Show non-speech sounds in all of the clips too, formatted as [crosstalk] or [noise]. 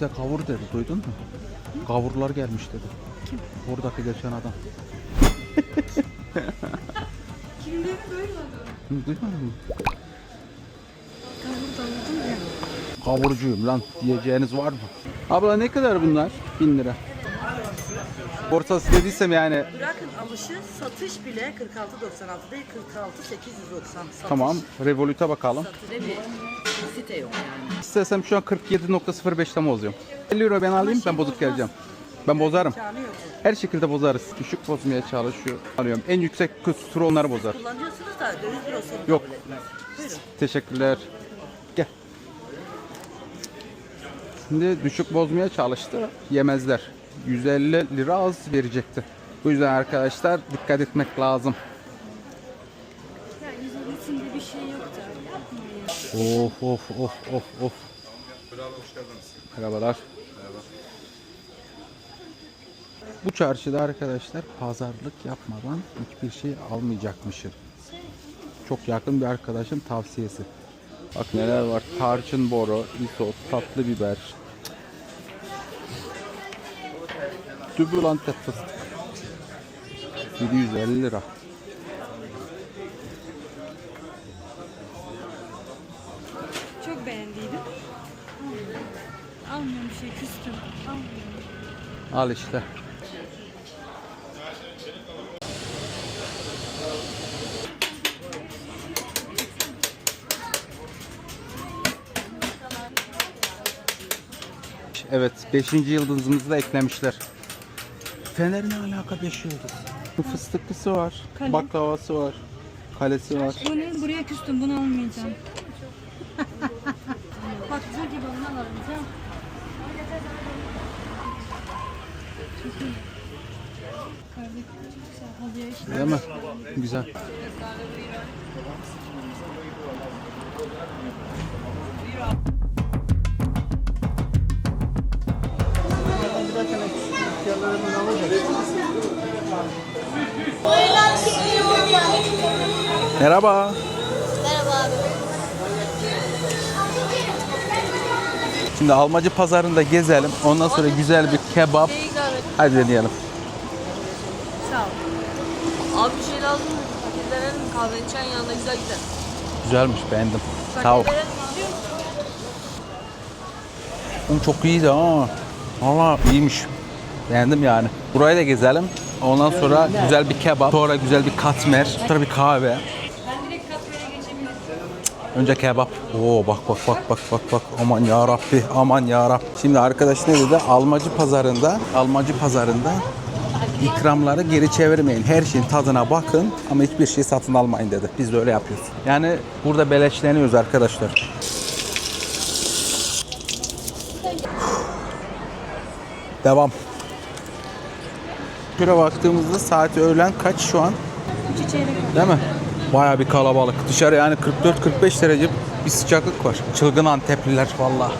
size kavur dedi duydun mu? Kavurlar gelmiş dedi. Kim? Oradaki geçen adam. Kimleri duymadım. Duymadın mı? Kavur davudum ya. Kavurcuyum lan diyeceğiniz var mı? Abla ne kadar bunlar? 1000 lira. Borsası dediysem yani Bırakın alışı satış bile 46.96 değil 46.890 satış. tamam Revolut'a bakalım. Satış bir site yok yani. İstesem şu an 47.05'ten bozuyorum. 50 euro ben alayım ben bozuk geleceğim. Ben bozarım. İmkanı yok. Her şekilde bozarız. Düşük bozmaya çalışıyor. Alıyorum. En yüksek kusuru onları bozar. Kullanıyorsunuz da döviz bürosunu Yok. kabul etmez. Buyurun. Teşekkürler. Gel. Şimdi düşük bozmaya çalıştı. Yemezler. 150 lira az verecekti. Bu yüzden arkadaşlar dikkat etmek lazım. Yüzünde bir şey yok da yapmayın. Of of of of of. Merhabalar. Bu çarşıda arkadaşlar pazarlık yapmadan hiçbir şey almayacakmışım. Çok yakın bir arkadaşın tavsiyesi. Bak neler var. Tarçın boru, isot, tatlı biber. Dübül antep fıstık. 750 lira. Çok beğendiydim. Almıyorum. Bir şey küstüm. Almıyorum. Al işte. Evet, 5. yıldızımızı da eklemişler. Fener ne alaka 5 yıldız? Bu fıstıklısı var, Kale. baklavası var, kalesi var. Bu ne? Buraya küstüm. Bunu almayacağım. [laughs] Bak bu gibi. Çok iyi. Kardeşim çok güzel. Halıya işte. Değil mi? Güzel. Merhaba. Merhaba abi. Şimdi Almacı pazarında gezelim. Ondan sonra güzel bir kebap. Hadi deneyelim. Sağ ol. Abi bir şey lazım mı? Paket verelim mi? Kahve çayın yanında güzel gider. Güzelmiş beğendim. Sağ ol. Oğlum çok iyiydi ha. Valla iyiymiş. Beğendim yani. Burayı da gezelim. Ondan sonra güzel bir kebap, sonra güzel bir katmer, sonra bir kahve. Ben direkt katmere geçebilirim. Önce kebap. Oo bak bak bak bak bak bak. Aman ya Rabbi, aman ya Rabbi. Şimdi arkadaş ne dedi? Almacı pazarında, Almacı pazarında ikramları geri çevirmeyin. Her şeyin tadına bakın ama hiçbir şey satın almayın dedi. Biz de öyle yapıyoruz. Yani burada beleşleniyoruz arkadaşlar. Devam. Şöyle baktığımızda saat öğlen kaç şu an? İki çeyrek var. Değil mi? Baya bir kalabalık. Dışarı yani 44-45 derece bir sıcaklık var. Çılgın Antepliler valla.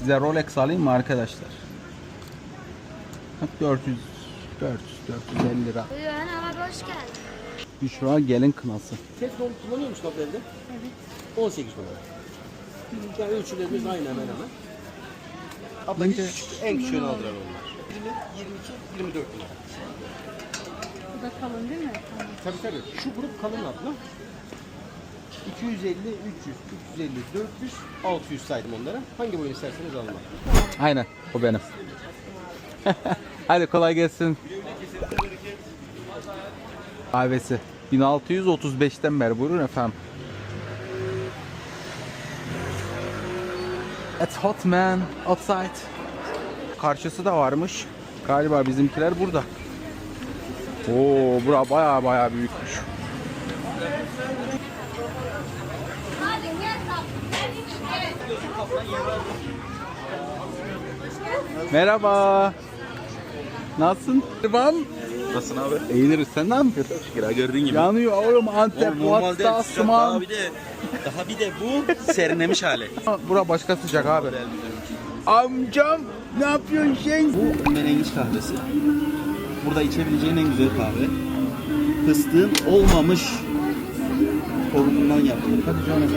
Size Rolex alayım mı arkadaşlar? Bak 400 400 450 lira. Buyurun abi hoş geldin. Büşra gelin kınası. Teflon kullanıyor musun abla evde? Evet. 18 numara. Yani ölçülerimiz aynı hemen hemen. Abla Bence- küçük, en küçüğünü aldılar onlar. Birini 22, 24 numara. Bu da kalın değil mi? Tamam. Tabii tabii. Şu grup kalın abla. 250, 300, 350, 400, 600 saydım onlara. Hangi boyunu isterseniz alın. Aynen o benim. [laughs] Hadi kolay gelsin. Kahvesi. 1635'ten beri buyurun efendim. It's hot man outside. Karşısı da varmış. Galiba bizimkiler burada. Oo, bura baya baya büyükmüş. Merhaba. Nasılsın? Devam. Nasılsın abi? İyidir. Sen ne yapıyorsun? Şükür ha, gördüğün gibi. Yanıyor oğlum Antep. Oğlum normalde sıcak daha bir de daha bir de bu serinlemiş hali. Bura başka sıcak abi. Amcam ne yapıyorsun sen? Bu menengiç kahvesi. Burada içebileceğin en güzel kahve. Fıstığın olmamış tohumundan yapılır.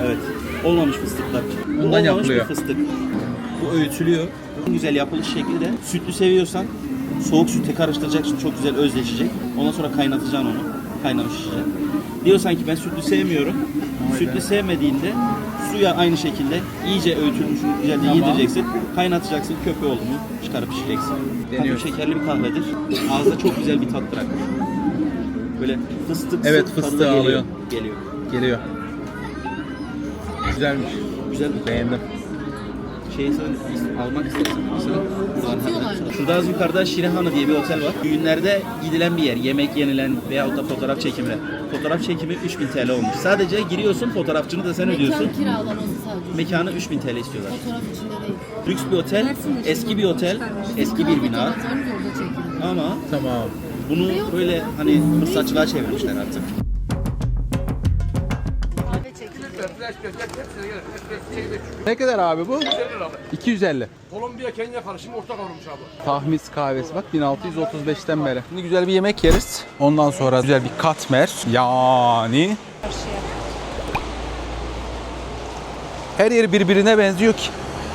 Evet. Olmamış fıstıklar. Bu olmamış yapılıyor. bir fıstık. Bu öğütülüyor. En güzel yapılış şekli de sütlü seviyorsan soğuk sütle karıştıracaksın. Çok güzel özleşecek. Ondan sonra kaynatacaksın onu. Kaynamış içecek. Diyorsan ki ben sütlü sevmiyorum. sütlü sevmediğinde suya aynı şekilde iyice öğütülmüş güzelce Tamam. yedireceksin. Kaynatacaksın. Köpüğü oldu mu çıkarıp içeceksin. Deniyoruz. Hafif şekerli bir kahvedir. Ağızda çok güzel bir tat bırakır. Böyle fıstık Evet, fıstığı geliyor. alıyor. Geliyor. Geliyor. Güzelmiş. Güzel bir Beğendim. Şeyi sen almak istersen mesela buradan Şurada az yukarıda Şirehanı diye bir otel var. Düğünlerde gidilen bir yer. Yemek yenilen veyahut da fotoğraf çekimine. Fotoğraf çekimi 3000 TL olmuş. Sadece giriyorsun fotoğrafçını da sen ödüyorsun. Mekan kiralaması sadece. Mekanı 3000 TL istiyorlar. Fotoğraf içinde değil. Lüks bir otel, eski bir otel, eski bir bina. Ama Tamam. bunu böyle hani fırsatçılığa çevirmişler artık. Ne kadar abi bu? 250. Kolombiya Kenya karışımı orta kavrulmuş abi. Tahmis kahvesi bak 1635'ten beri. Şimdi güzel bir yemek yeriz. Ondan sonra güzel bir katmer. Yani her yer birbirine benziyor ki.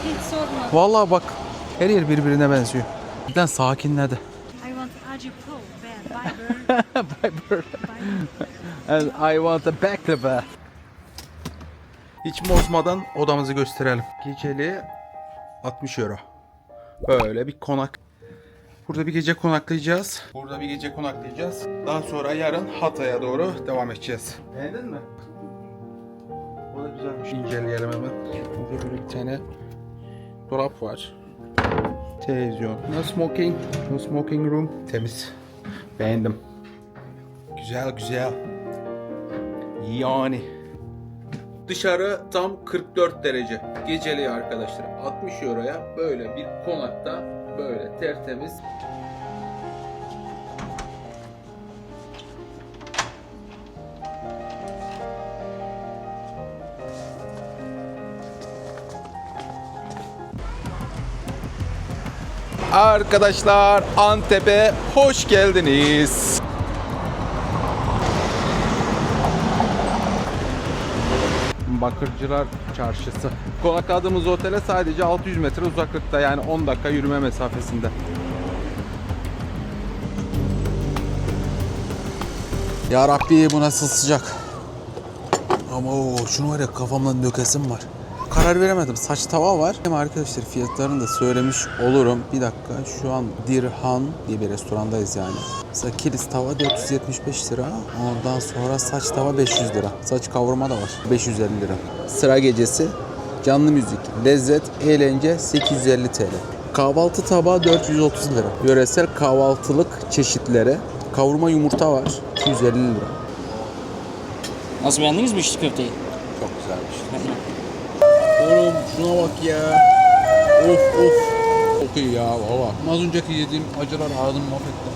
Hiç sorma. Vallahi bak her yer birbirine benziyor. Birden sakinledi. I want Acı Pro. Bad. Viber. And I want a baklava. Hiç bozmadan odamızı gösterelim. Geceli 60 euro. Böyle bir konak. Burada bir gece konaklayacağız. Burada bir gece konaklayacağız. Daha sonra yarın Hatay'a doğru devam edeceğiz. Beğendin mi? O da güzelmiş. İnceleyelim hemen. Burada böyle bir tane dolap var. Televizyon. No smoking. No smoking room. Temiz. Beğendim. Güzel güzel. Yani. Dışarı tam 44 derece. Geceliği arkadaşlar 60 euroya böyle bir konakta böyle tertemiz Arkadaşlar Antep'e hoş geldiniz. Bakırcılar Çarşısı. Konakladığımız otele sadece 600 metre uzaklıkta yani 10 dakika yürüme mesafesinde. Ya Rabbi bu nasıl sıcak. Ama o şunu var ya kafamdan dökesim var. Karar veremedim. Saç tava var. Ama arkadaşlar fiyatlarını da söylemiş olurum. Bir dakika şu an Dirhan diye bir restorandayız yani. Mesela kilis tava 475 lira. Ondan sonra saç tava 500 lira. Saç kavurma da var. 550 lira. Sıra gecesi canlı müzik, lezzet, eğlence 850 TL. Kahvaltı tabağı 430 lira. Yöresel kahvaltılık çeşitleri. Kavurma yumurta var 250 lira. Nasıl beğendiniz mi içli köfteyi? Çok güzelmiş. [laughs] Oğlum şuna bak ya. Of of. Çok iyi ya valla. Az önceki yediğim acılar ağzımı mahvetti.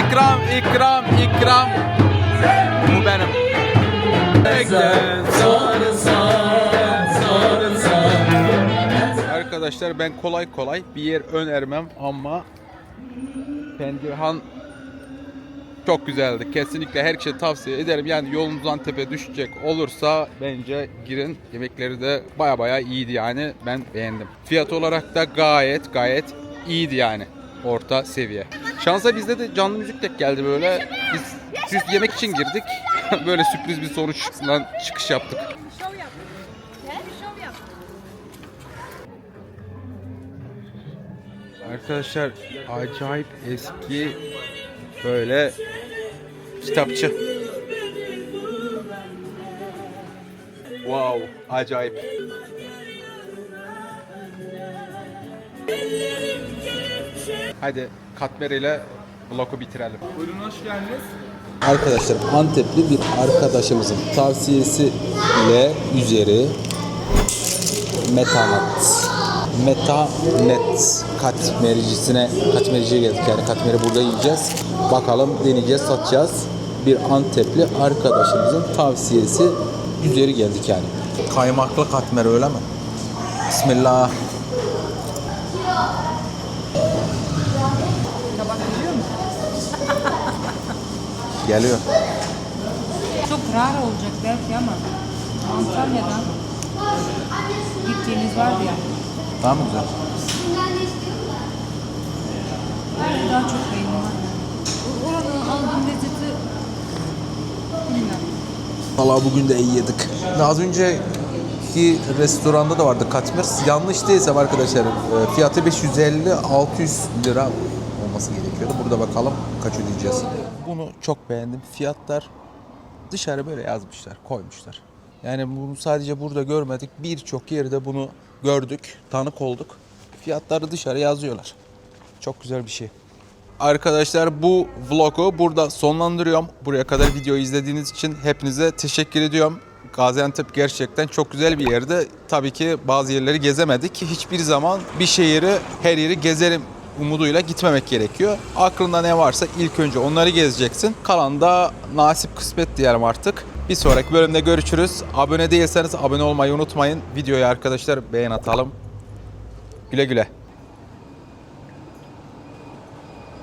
İkram, ikram, ikram. Bu benim. Arkadaşlar ben kolay kolay bir yer önermem ama Pendirhan çok güzeldi. Kesinlikle her kişiye tavsiye ederim. Yani yolunuz Antep'e düşecek olursa bence girin. Yemekleri de baya baya iyiydi yani. Ben beğendim. Fiyat olarak da gayet gayet iyiydi yani. Orta seviye. Şansa bizde de canlı müzik tek geldi böyle. Biz, biz yemek için girdik. [laughs] böyle sürpriz bir sonuçla çıkış yaptık. Arkadaşlar acayip eski böyle kitapçı. Wow, acayip. Hadi Katmer ile bloku bitirelim. Buyurun hoş geldiniz. Arkadaşlar Antepli bir arkadaşımızın tavsiyesiyle üzeri Metanat. Metanet katmericisine katmericiye geldik yani katmeri burada yiyeceğiz. Bakalım deneyeceğiz, satacağız. Bir Antepli arkadaşımızın tavsiyesi üzeri geldik yani. Kaymaklı katmer öyle mi? Bismillah. Geliyor. Çok rar olacak belki ama Antalya'dan gittiğiniz vardı ya. Daha mı güzel? Ben daha çok beğendim. O- Oradan aldığım lezzeti bilmiyorum. Valla bugün de iyi yedik. Az önceki restoranda da vardı katmer. Yanlış değilsem arkadaşlar e, fiyatı 550-600 lira olması gerekiyordu. Burada bakalım kaç ödeyeceğiz. Bunu çok beğendim. Fiyatlar dışarı böyle yazmışlar, koymuşlar. Yani bunu sadece burada görmedik. Birçok yerde bunu gördük, tanık olduk. Fiyatları dışarı yazıyorlar. Çok güzel bir şey. Arkadaşlar bu vlogu burada sonlandırıyorum. Buraya kadar videoyu izlediğiniz için hepinize teşekkür ediyorum. Gaziantep gerçekten çok güzel bir yerde. Tabii ki bazı yerleri gezemedik. Hiçbir zaman bir şehri, her yeri gezerim umuduyla gitmemek gerekiyor. Aklında ne varsa ilk önce onları gezeceksin. Kalan da nasip kısmet diyelim artık. Bir sonraki bölümde görüşürüz. Abone değilseniz abone olmayı unutmayın. Videoya arkadaşlar beğen atalım. Güle güle.